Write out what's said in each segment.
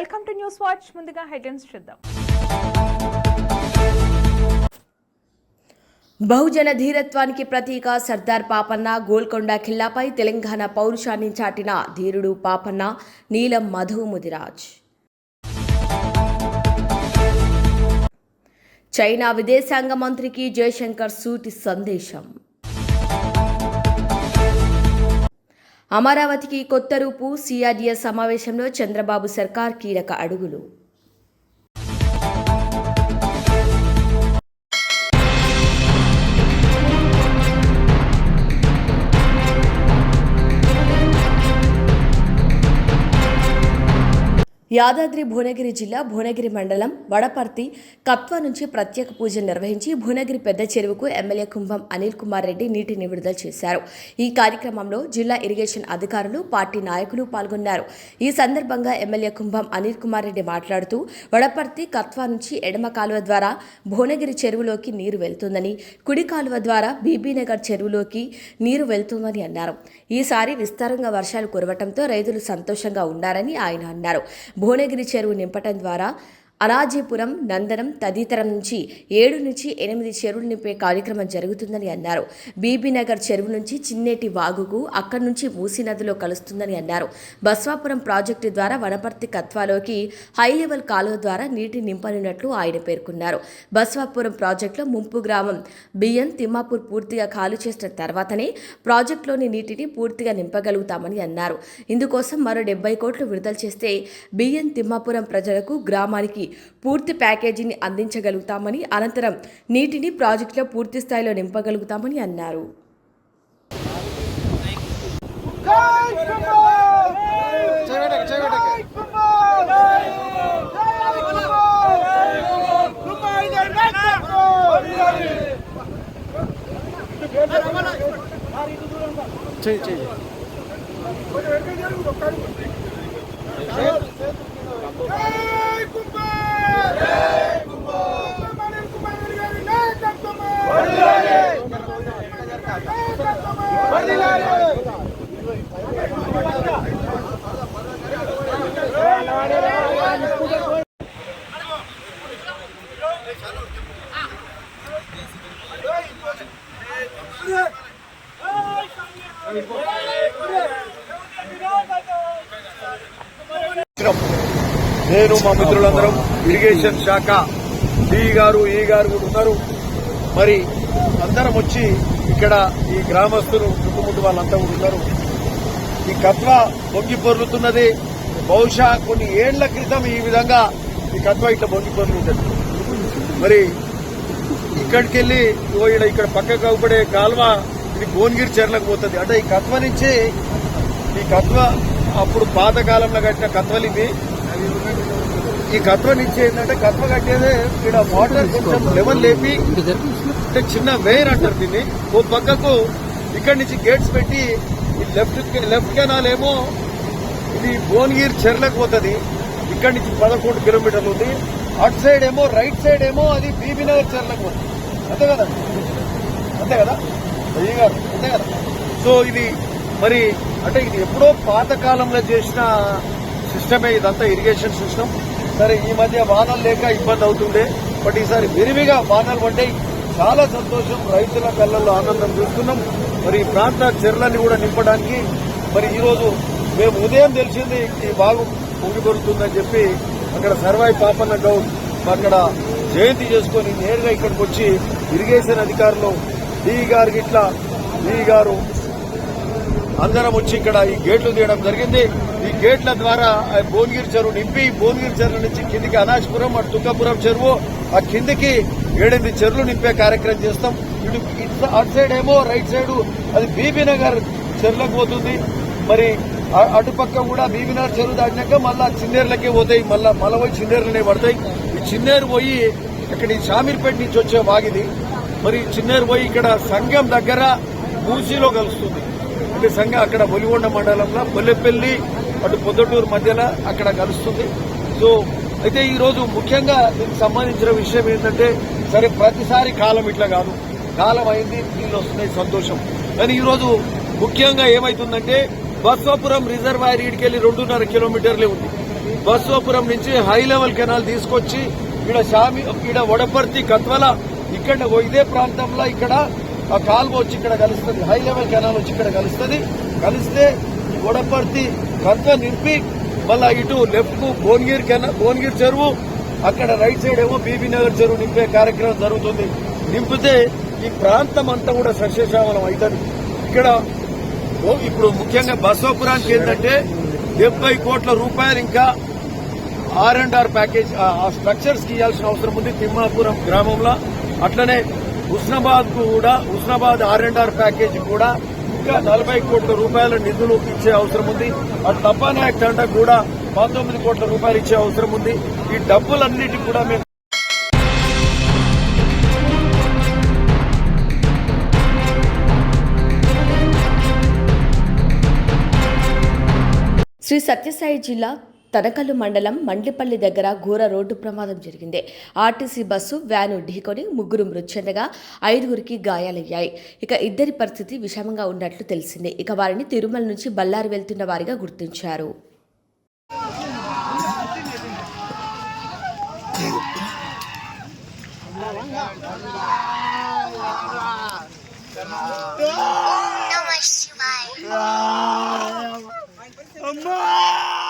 Welcome to news watch. ముందుగా headlines చూద్దాం. బహుజన ధీరత్వానికి ప్రతీక సర్దార్ పాపన్న గోల్కొండ ఖిల్లాపై తెలంగాణ పౌరుషాన్ని చాటిన ధీరుడు పాపన్న నీలం మధు ముదిరాజ్. చైనా విదేశాంగ మంత్రికి జయశంకర్ సూటి సందేశం. అమరావతికి కొత్త రూపు సిఆర్డీఎస్ సమావేశంలో చంద్రబాబు సర్కార్ కీలక అడుగులు. యాదాద్రి భువనగిరి జిల్లా భువనగిరి మండలం వడపర్తి కత్వ నుంచి ప్రత్యేక పూజలు నిర్వహించి భువనగిరి పెద్ద చెరువుకు ఎమ్మెల్యే కుంభం అనిల్ కుమార్ రెడ్డి నీటిని విడుదల చేశారు. ఈ కార్యక్రమంలో జిల్లా ఇరిగేషన్ అధికారులు పార్టీ నాయకులు పాల్గొన్నారు. ఈ సందర్భంగా ఎమ్మెల్యే కుంభం అనిల్ కుమార్ రెడ్డి మాట్లాడుతూ వడపర్తి కత్వ నుంచి ఎడమ కాలువ ద్వారా భువనగిరి చెరువులోకి నీరు వెళ్తుందని కుడి కాలువ ద్వారా బీబీనగర్ చెరువులోకి నీరు వెళ్తుందని అన్నారు. ఈసారి విస్తారంగా వర్షాలు కురవటంతో రైతులు సంతోషంగా ఉన్నారని ఆయన అన్నారు. భువనగిరి చెరువు నింపటం ద్వారా అనాజీపురం నందనం తదితరం నుంచి ఏడు నుంచి ఎనిమిది చెరువులు నింపే కార్యక్రమం జరుగుతుందని అన్నారు. బీబీనగర్ చెరువు నుంచి చిన్నేటి వాగుకు అక్కడి నుంచి మూసీ నదిలో కలుస్తుందని అన్నారు. బస్వాపురం ప్రాజెక్టు ద్వారా వనపర్తి కత్వాలోకి హై లెవెల్ కాలువ ద్వారా నీటి నింపనున్నట్లు ఆయన పేర్కొన్నారు. బస్వాపురం ప్రాజెక్టులో ముంపు గ్రామం బియ్యం తిమ్మాపూర్ పూర్తిగా ఖాళీ చేసిన తర్వాతనే ప్రాజెక్టులోని నీటిని పూర్తిగా నింపగలుగుతామని అన్నారు. ఇందుకోసం మరో డెబ్బై కోట్లు విడుదల చేస్తే బియ్యం తిమ్మాపురం ప్రజలకు గ్రామానికి పూర్తి ప్యాకేజీని అందించగలుగుతామని అనంతరం నీటిని ప్రాజెక్టులో పూర్తి స్థాయిలో నింపగలుగుతామని అన్నారు. చెయ్యి చెయ్యి నేను మా మిత్రులందరం ఇరిగేషన్ శాఖ డి గారు ఈ గారు కూడా ఉన్నారు. మరి అందరం వచ్చి ఇక్కడ ఈ గ్రామస్తులు చుట్టుముట్టు వాళ్ళంతా కూడా ఉన్నారు. ఈ కత్వ పొంగి పొర్లుతున్నది. బహుశా కొన్ని ఏళ్ళ క్రితం ఈ విధంగా ఈ కత్వ ఇట్లా పొంగి పొర్లుంటుంది మరి ఇక్కడికి వెళ్ళి ఇక్కడ ఇక్కడ పక్కకు అవపడే కాల్వ ఇది భువనగిరి చెర్లకు పోతుంది. అంటే ఈ కత్వ నుంచి ఈ కత్వ అప్పుడు పాతకాలంలో కట్టిన కత్వలు ఇవి ఈ గత్వ నుంచి ఏంటంటే గత్వ కట్టేదే ఇక్కడ వాటర్ కొంచెం లెవెల్ లేపి అంటే చిన్న వేర్ అంటారు దీన్ని. ఓ పక్కకు ఇక్కడి నుంచి గేట్స్ పెట్టి ఈ లెఫ్ట్ లెఫ్ట్ కెనాల్ ఏమో ఇది భువనగిరి చెర్లకు పోతుంది. ఇక్కడి నుంచి పదకొండు కిలోమీటర్లు ఉంది. అటు సైడ్ ఏమో రైట్ సైడ్ ఏమో అది బీబీనగర్ చెర్లకు పోతుంది. అంతే కదా? అంతే కదా? అయ్యి గారు అంతే కదా? సో ఇది మరి అంటే ఇది ఎప్పుడో పాతకాలంలో చేసిన సిస్టమే ఇదంతా ఇరిగేషన్ సిస్టమ్ సరే ఈ మధ్య వానలు లేక ఇబ్బంది అవుతుండే. బట్ ఈసారి విరివిగా వానలు పడ్డాయి. చాలా సంతోషం. రైతుల కళ్ళల్లో ఆనందం చూస్తున్నాం. మరి ఈ ప్రాంత చెర్లన్నీ కూడా నింపడానికి మరి ఈరోజు మేము ఉదయం తెలిసింది ఈ బాగు పొంగిపొరుతుందని చెప్పి అక్కడ సర్వాయి పాపన్న గౌడ్ అక్కడ జయంతి చేసుకొని నేరుగా ఇక్కడికి వచ్చి ఇరిగేషన్ అధికారులు డి గారికి ఇట్లా డి గారు అందరం వచ్చి ఇక్కడ ఈ గేట్లు తీయడం జరిగింది. ఈ గేట్ల ద్వారా భువనగిరి చెరువు నింపి భువనగిరి చెరువు నుంచి కిందికి అనాజ్పురం అటు తుక్కపురం చెరువు ఆ కిందికి ఏడెనిమిది చెరువులు నింపే కార్యక్రమం చేస్తాం. ఇటు అటు సైడ్ ఏమో రైట్ సైడ్ అది బీబీనగర్ చెరువులకు పోతుంది. మరి అటుపక్క కూడా బీబీనగర్ చెరువు దాటినాక మళ్ళా చిన్నేరులకే పోతాయి. మళ్ళా మళ్ళా పోయి చిన్నేరులనే పడతాయి. ఈ చిన్నేరు పోయి ఇక్కడ ఈ షామీర్పేట నుంచి వచ్చే వాగిది. మరి చిన్నేరు పోయి ఇక్కడ సంఘం దగ్గర మూసీలో కలుస్తుంది. సంఘ అక్కడ ఒలిగొండ మండలంలో కొల్లెపల్లి అటు పొద్దుటూరు మధ్యలో అక్కడ కలుస్తుంది. సో అయితే ఈరోజు ముఖ్యంగా దీనికి సంబంధించిన విషయం ఏంటంటే సరే ప్రతిసారి కాలం ఇట్లా కాదు. కాలం అయింది నీళ్ళు వస్తున్నాయి సంతోషం. కానీ ఈరోజు ముఖ్యంగా ఏమైతుందంటే బస్వాపురం రిజర్వాయర్ వెళ్ళి రెండున్నర కిలోమీటర్లే ఉంది. బస్వాపురం నుంచి హై లెవెల్ కెనాల్ తీసుకొచ్చి ఇక్కడ షామి ఇక్కడ వడపర్తి కత్వల ఇక్కడ ఇదే ప్రాంతంలో ఇక్కడ ఆ కాలువ వచ్చి ఇక్కడ కలుస్తుంది. హై లెవెల్ కెనాల్ వచ్చి ఇక్కడ కలుస్తుంది. కలిస్తే ఈ వడపర్తి నింపి మళ్ళా ఇటు లెఫ్ట్ భువనగిరి కెనాల్ భువనగిరి చెరువు అక్కడ రైట్ సైడ్ ఏమో బీబీ నగర్ చెరువు నింపే కార్యక్రమం జరుగుతుంది. నింపితే ఈ ప్రాంతం అంతా కూడా సస్యశ్యామలం అవుతుంది. ఇక్కడ ఇప్పుడు ముఖ్యంగా బసవపురానికి ఏంటంటే డెబ్బై కోట్ల రూపాయలు ఇంకా ఆర్ అండ్ ఆర్ ప్యాకేజ్ ఆ ఆ స్ట్రక్చర్స్కి ఇవ్వాల్సిన అవసరం ఉంది తిమ్మాపురం గ్రామంలో. అట్లనే హుస్నాబాద్ కూడా Husnabad R and R package కూడా ఇంకా నలభై కోట్ల రూపాయల నిధులు ఇచ్చే అవసరం ఉంది. ఆ తపానాయక్ తండ కూడా పంతొమ్మిది కోట్ల రూపాయలు ఇచ్చే అవసరం ఉంది. ఈ డబ్బులన్నిటి కూడా మేము శ్రీ సత్యసాయి జిల్లా తనకల్లు మండలం మండ్లిపల్లి దగ్గర ఘోర రోడ్డు ప్రమాదం జరిగింది. ఆర్టీసీ బస్సు వ్యాను ఢీకొని ముగ్గురు మృతి చెందగా ఐదుగురికి గాయాలయ్యాయి. ఇక ఇద్దరి పరిస్థితి విషమంగా ఉన్నట్లు తెలిసింది. ఇక వారిని తిరుమల నుంచి బళ్ళారి వెళ్తున్న వారిగా గుర్తించారు. Namah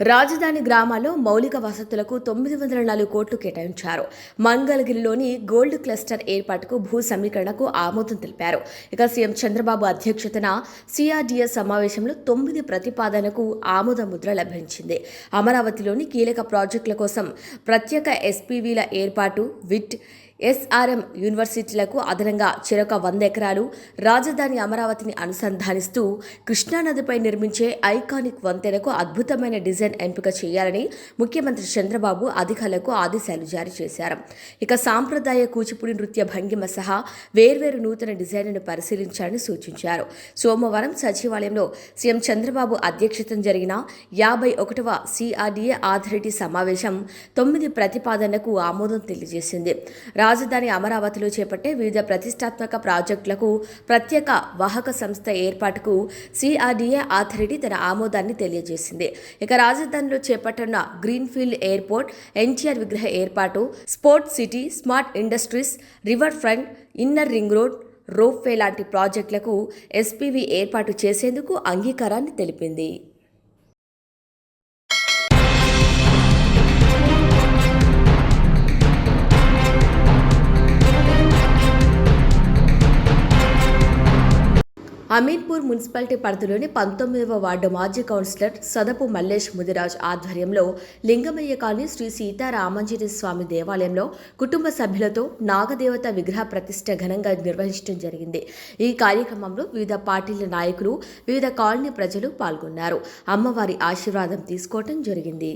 రాజధాని గ్రామాల్లో మౌలిక వసతులకు తొమ్మిది వందల నాలుగు కోట్లు కేటాయించారు. మంగళగిరిలోని గోల్డ్ క్లస్టర్ ఏర్పాటుకు భూ సమీకరణకు ఆమోదం తెలిపారు. ఇక సీఎం చంద్రబాబు అధ్యక్షతన సిఆర్డీఎస్ సమావేశంలో తొమ్మిది ప్రతిపాదనకు ఆమోద ముద్ర లభించింది. అమరావతిలోని కీలక ప్రాజెక్టుల కోసం ప్రత్యేక ఎస్పీవీల ఏర్పాటు విట్ ఎస్ఆర్ఎం యూనివర్సిటీలకు అదనంగా చెరొక వంద ఎకరాలు రాజధాని అమరావతిని అనుసంధానిస్తూ కృష్ణానదిపై నిర్మించే ఐకానిక్ వంతెనకు అద్భుతమైన డిజైన్ ఎంపిక చేయాలని ముఖ్యమంత్రి చంద్రబాబు అధికారులకు ఆదేశాలు జారీ చేశారు. ఇక సాంప్రదాయ కూచిపూడి నృత్య భంగిమ సహా వేర్వేరు నూతన డిజైన్లను పరిశీలించాలని సూచించారు. సోమవారం సచివాలయంలో సీఎం చంద్రబాబు అధ్యక్షతన జరిగిన యాభై ఒకటవ సిఆర్డీఏ ఆథారిటీ సమావేశం తొమ్మిది ప్రతిపాదనకు ఆమోదం తెలియజేసింది. రాజధాని అమరావతిలో చేపట్టే వివిధ ప్రతిష్టాత్మక ప్రాజెక్టులకు ప్రత్యేక వాహక సంస్థ ఏర్పాటుకు సిఆర్డీఏ అథారిటీ తన ఆమోదాన్ని తెలియజేసింది. ఇక రాజధానిలో చేపట్టనున్న గ్రీన్ఫీల్డ్ ఎయిర్పోర్ట్ ఎన్టీఆర్ విగ్రహ ఏర్పాటు sports city smart industries river front inner ring road ropeway లాంటి ప్రాజెక్టులకు ఎస్పీవీ ఏర్పాటు చేసేందుకు అంగీకారాన్ని తెలిపింది. అమీర్పూర్ మున్సిపాలిటీ పరిధిలోని పంతొమ్మిదవ వార్డు మాజీ కౌన్సిలర్ సదపు మల్లేష్ ముదిరాజ్ ఆధ్వర్యంలో లింగమయ్య కాలనీ శ్రీ సీతారామంజనేయ స్వామి దేవాలయంలో కుటుంబ సభ్యులతో నాగదేవత విగ్రహ ప్రతిష్ట ఘనంగా నిర్వహించడం జరిగింది. ఈ కార్యక్రమంలో వివిధ పార్టీల నాయకులు వివిధ కాలనీ ప్రజలు పాల్గొన్నారు. అమ్మవారి ఆశీర్వాదం తీసుకోవటం జరిగింది.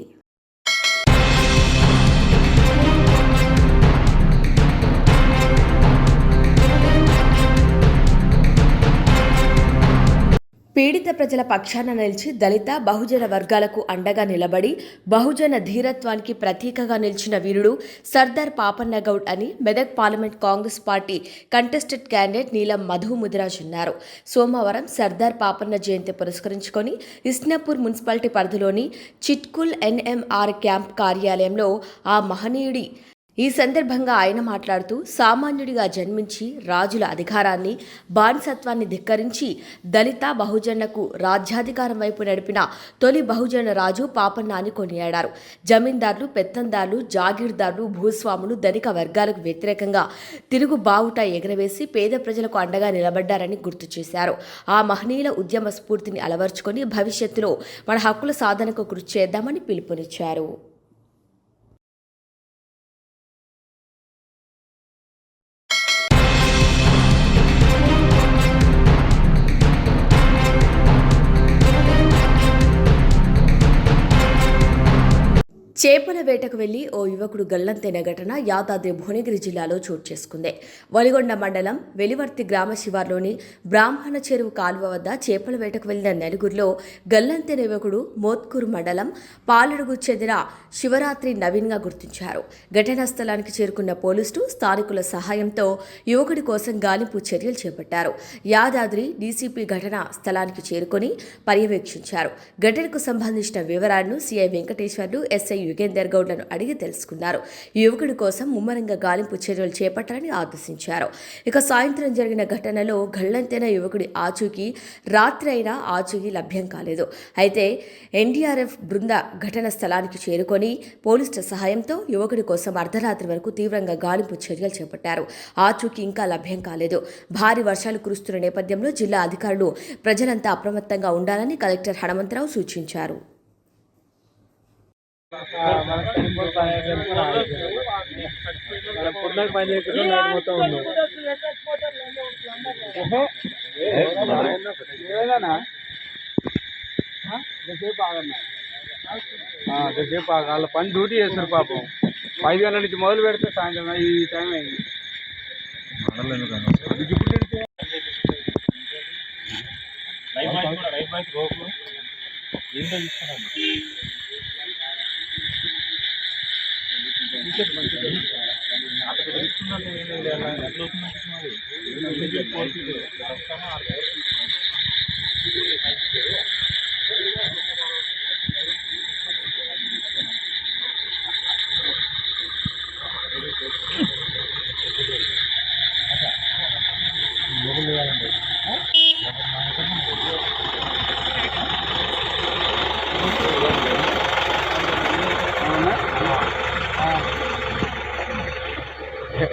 పీడిత ప్రజల పక్షాన నిలిచి దళిత బహుజన వర్గాలకు అండగా నిలబడి బహుజన ధీరత్వానికి ప్రతీకగా నిలిచిన వీరుడు సర్దార్ పాపన్న గౌడ్ అని Medak parliament Congress party contested candidate Neelam Madhu Mudiraj అన్నారు సోమవారం సర్దార్ పాపన్న జయంతి పురస్కరించుకొని ఇస్నాపూర్ మున్సిపాలిటీ పరిధిలోని చిట్కుల్ ఎన్ఎంఆర్ క్యాంప్ కార్యాలయంలో ఆ మహనీయుడి ఈ సందర్భంగా ఆయన మాట్లాడుతూ సామాన్యుడిగా జన్మించి రాజుల అధికారాన్ని బానిసత్వాన్ని ధిక్కరించి దళిత బహుజనకు రాజ్యాధికారం వైపు నడిపిన తొలి బహుజన రాజు పాపన్నాని కొనియాడారు. జమీందారులు పెత్తందారులు జాగీర్దారులు భూస్వాములు ధనిక వర్గాలకు వ్యతిరేకంగా తిరుగు బావుట ఎగరవేసి పేద ప్రజలకు అండగా నిలబడ్డారని గుర్తు చేశారు. ఆ మహనీయుల ఉద్యమ స్ఫూర్తిని అలవర్చుకొని భవిష్యత్తులో మన హక్కుల సాధనకు కృషి చేద్దామని పిలుపునిచ్చారు. చేపల వేటకు వెళ్ళి ఓ యువకుడు గల్లంతైన ఘటన యాదాద్రి భువనగిరి జిల్లాలో చోటు చేసుకుంది. వలిగొండ మండలం వెలివర్తి గ్రామ శివార్లోని బ్రాహ్మణ చెరువు కాలువ వద్ద చేపల వేటకు వెళ్ళిన నలుగురిలో గల్లంతైన యువకుడు మోత్కూరు మండలం పాలడుగు చెందిన శివరాత్రి నవీన్గా గుర్తించారు. ఘటనా స్థలానికి చేరుకున్న పోలీసులు స్థానికుల సహాయంతో యువకుడి కోసం గాలింపు చర్యలు చేపట్టారు. యాదాద్రి డీసీపీ ఘటనా స్థలానికి చేరుకొని పర్యవేక్షించారు. ఘటనకు సంబంధించిన వివరాలను సీఐ వెంకటేశ్వర్లు ఎస్ఐ యుగేందర్ గౌడ్లను అడిగి తెలుసుకున్నారు. యువకుడి కోసం ముమ్మరంగా గాలింపు చర్యలు చేపట్టాలని ఆదేశించారు. ఇక సాయంత్రం జరిగిన ఘటనలో గళ్ళంతైన యువకుడి ఆచూకీ రాత్రి అయినా ఆచూకీ లభ్యం కాలేదు. అయితే ఎన్డీఆర్ఎఫ్ బృంద ఘటన స్థలానికి చేరుకొని పోలీసుల సహాయంతో యువకుడి కోసం అర్ధరాత్రి వరకు తీవ్రంగా గాలింపు చర్యలు చేపట్టారు. ఆచూకీ ఇంకా లభ్యం కాలేదు. భారీ వర్షాలు కురుస్తున్న నేపథ్యంలో జిల్లా అధికారులు ప్రజలంతా అప్రమత్తంగా ఉండాలని కలెక్టర్ హనుమంతరావు సూచించారు. పొద్దున పని చేయకుండా నైట్ మొత్తం వాళ్ళ పని డ్యూటీ చేస్తారు పాపం ఐదు గంటల నుంచి మొదలు పెడితే సాయంత్రం ఈ టైం అయింది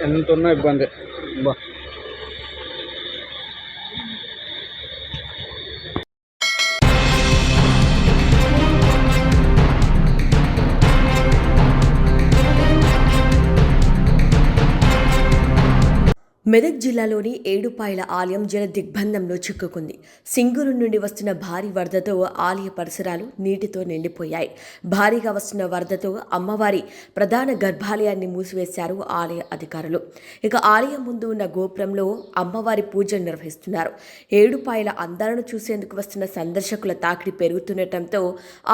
ఎంత ఉన్నా ఇబ్బంది మెదక్ జిల్లాలోని ఏడుపాయల ఆలయం జల దిగ్బంధంలో చిక్కుకుంది. సింగూరు నుండి వస్తున్న భారీ వరదతో ఆలయ పరిసరాలు నీటితో నిండిపోయాయి. భారీగా వస్తున్న వరదతో అమ్మవారి ప్రధాన గర్భాలయాన్ని మూసివేశారు ఆలయ అధికారులు. ఇక ఆలయం ముందు ఉన్న గోపురంలో అమ్మవారి పూజలు నిర్వహిస్తున్నారు. ఏడుపాయల అందాలను చూసేందుకు వస్తున్న సందర్శకుల తాకిడి పెరుగుతుండటంతో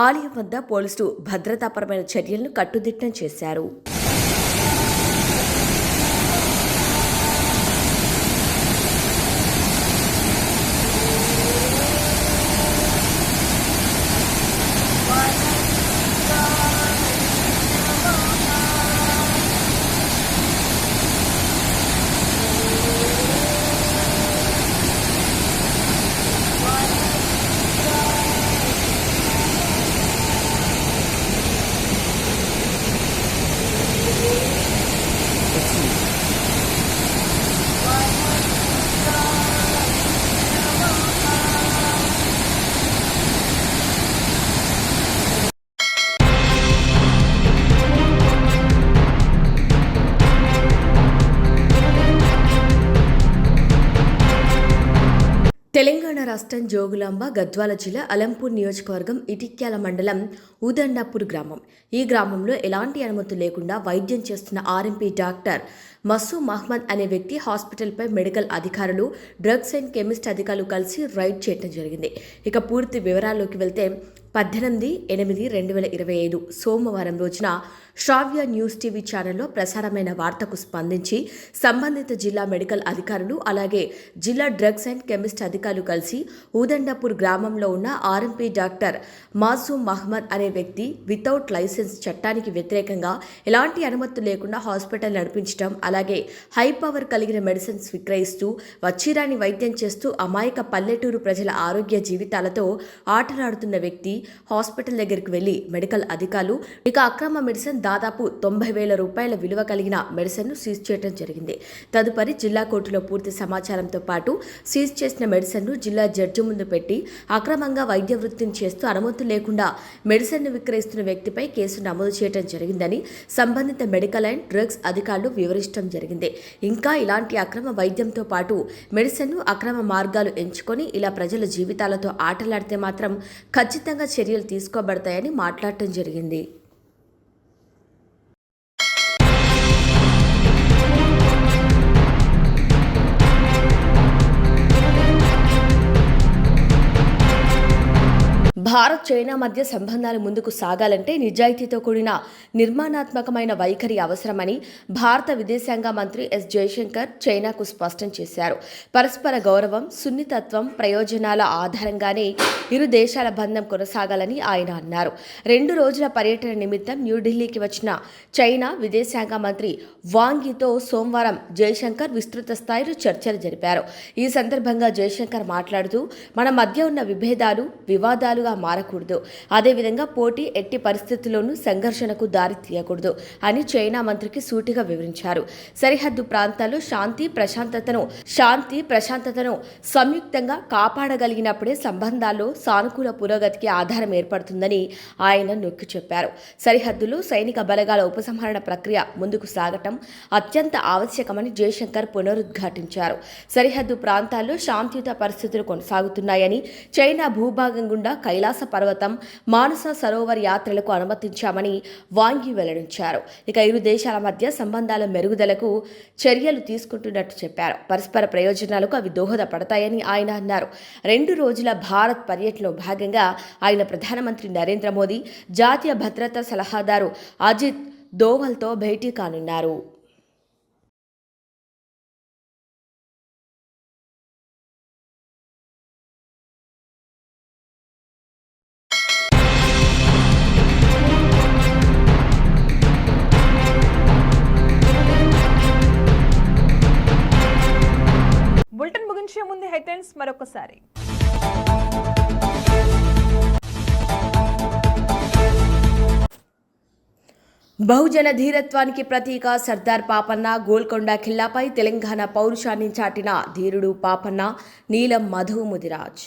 ఆలయం వద్ద పోలీసులు భద్రతాపరమైన చర్యలను కట్టుదిట్టం చేశారు. రాష్ట్రం జోగులాంబ గద్వాల జిల్లా అలంపూర్ నియోజకవర్గం ఇటిక్యాల మండలం ఉదండాపూర్ గ్రామం. ఈ గ్రామంలో ఎలాంటి అనుమతి లేకుండా వైద్యం చేస్తున్న ఆర్ఎంపీ డాక్టర్ మసూ మహ్మద్ అనే వ్యక్తి హాస్పిటల్పై మెడికల్ అధికారులు డ్రగ్స్ అండ్ కెమిస్ట్ అధికారులు కలిసి రైడ్ చేయడం జరిగింది. ఇక పూర్తి వివరాల్లోకి వెళ్తే పద్దెనిమిది ఎనిమిది రెండు వేల ఇరవై ఐదు సోమవారం రోజున శ్రావ్య న్యూస్ టీవీ ఛానల్లో ప్రసారమైన వార్తకు స్పందించి సంబంధిత జిల్లా మెడికల్ అధికారులు అలాగే జిల్లా డ్రగ్స్ అండ్ కెమిస్ట్ అధికారులు కలిసి ఊదండపూర్ గ్రామంలో ఉన్న ఆర్ఎంపీ డాక్టర్ మాసూమ్ మహ్మద్ అనే వ్యక్తి వితౌట్ లైసెన్స్ చట్టానికి వ్యతిరేకంగా ఎలాంటి అనుమతి లేకుండా హాస్పిటల్ నడిపించడం అలాగే హై పవర్ కలిగిన మెడిసిన్స్ విక్రయిస్తూ వచ్చిరాని వైద్యం చేస్తూ అమాయక పల్లెటూరు ప్రజల ఆరోగ్య జీవితాలతో ఆటలాడుతున్న వ్యక్తి హాస్పిటల్ దగ్గరికి వెళ్ళి మెడికల్ అధికారులు ఇక అక్రమ మెడిసిన్ దాదాపు తొంభై వేల రూపాయల విలువ కలిగిన మెడిసిన్ను సీజ్ చేయడం జరిగింది. తదుపరి జిల్లా కోర్టులో పూర్తి సమాచారంతో పాటు సీజ్ చేసిన మెడిసిన్ను జిల్లా జడ్జి ముందు పెట్టి అక్రమంగా వైద్య వృత్తిని చేస్తూ అనుమతి లేకుండా మెడిసిన్ను విక్రయిస్తున్న వ్యక్తిపై కేసు నమోదు చేయడం జరిగిందని సంబంధిత మెడికల్ అండ్ డ్రగ్స్ అధికారులు వివరించడం జరిగింది. ఇంకా ఇలాంటి అక్రమ వైద్యంతో పాటు మెడిసిన్ను అక్రమ మార్గాలు ఎంచుకొని ఇలా ప్రజల జీవితాలతో ఆటలాడితే మాత్రం ఖచ్చితంగా చర్యలు తీసుకోబడతాయని మాట్లాడటం జరిగింది. భారత్ చైనా మధ్య సంబంధాలు ముందుకు సాగాలంటే నిజాయితీతో కూడిన నిర్మాణాత్మకమైన వైఖరి అవసరమని భారత విదేశాంగ మంత్రి ఎస్ జయశంకర్ చైనాకు స్పష్టం చేశారు. పరస్పర గౌరవం సున్నితత్వం ప్రయోజనాల ఆధారంగానే ఇరు దేశాల బంధం కొనసాగాలని ఆయన అన్నారు. రెండు రోజుల పర్యటన నిమిత్తం న్యూఢిల్లీకి వచ్చిన చైనా విదేశాంగ మంత్రి వాంగితో సోమవారం జయశంకర్ విస్తృత స్థాయిలో చర్చలు జరిపారు. ఈ సందర్భంగా జయశంకర్ మాట్లాడుతూ మన మధ్య ఉన్న విభేదాలు వివాదాలుగా మారకూడదు. అదేవిధంగా పోటీ ఎట్టి పరిస్థితుల్లోనూ సంఘర్షణకు దారి తీయకూడదు అని చైనా మంత్రికి సూటిగా వివరించారు. సరిహద్దు ప్రాంతాల్లో శాంతి ప్రశాంతతను శాంతి ప్రశాంతతను సంయుక్తంగా కాపాడగలిగినప్పుడే సంబంధాల్లో సానుకూల పురోగతికి ఆధారం ఏర్పడుతుందని ఆయన నొక్కి చెప్పారు. సరిహద్దులో సైనిక బలగాల ఉపసంహరణ ప్రక్రియ ముందుకు సాగటం అత్యంత ఆవశ్యకమని జయశంకర్ పునరుద్ఘాటించారు. సరిహద్దు ప్రాంతాల్లో శాంతియుత పరిస్థితులు కొనసాగుతున్నాయని చైనా భూభాగం గుండా కైలాస పర్వతం మానస సరోవర్ యాత్రలకు అనుమతించామని వాంగి వెల్లడించారు. ఇక ఇరు దేశాల మధ్య సంబంధాల మెరుగుదలకు చర్యలు తీసుకుంటున్నట్టు చెప్పారు. పరస్పర ప్రయోజనాలకు అవి దోహదపడతాయని ఆయన అన్నారు. రెండు రోజుల భారత్ పర్యటనలో భాగంగా ఆయన ప్రధానమంత్రి నరేంద్ర మోదీ జాతీయ భద్రతా సలహాదారు అజిత్ దోవల్తో భేటీ కానున్నారు. హెడ్లైన్స్ మరొకసారి. బహుజన ధీరత్వానికి ప్రతీక సర్దార్ పాపన్న గోల్కొండ ఖిల్లాపై తెలంగాణ పౌరుషాన్ని చాటిన ధీరుడు పాపన్న నీలం మధు ముదిరాజ్.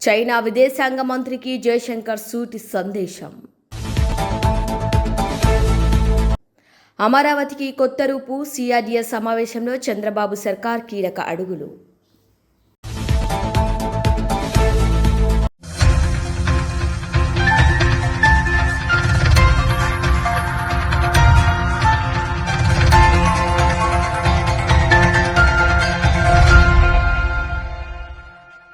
చైనా విదేశాంగ మంత్రికి జయశంకర్ సూటి సందేశం. అమరావతికి కొత్త రూపు సిఆర్డీఎస్ సమావేశంలో చంద్రబాబు సర్కార్ కీలక అడుగులు.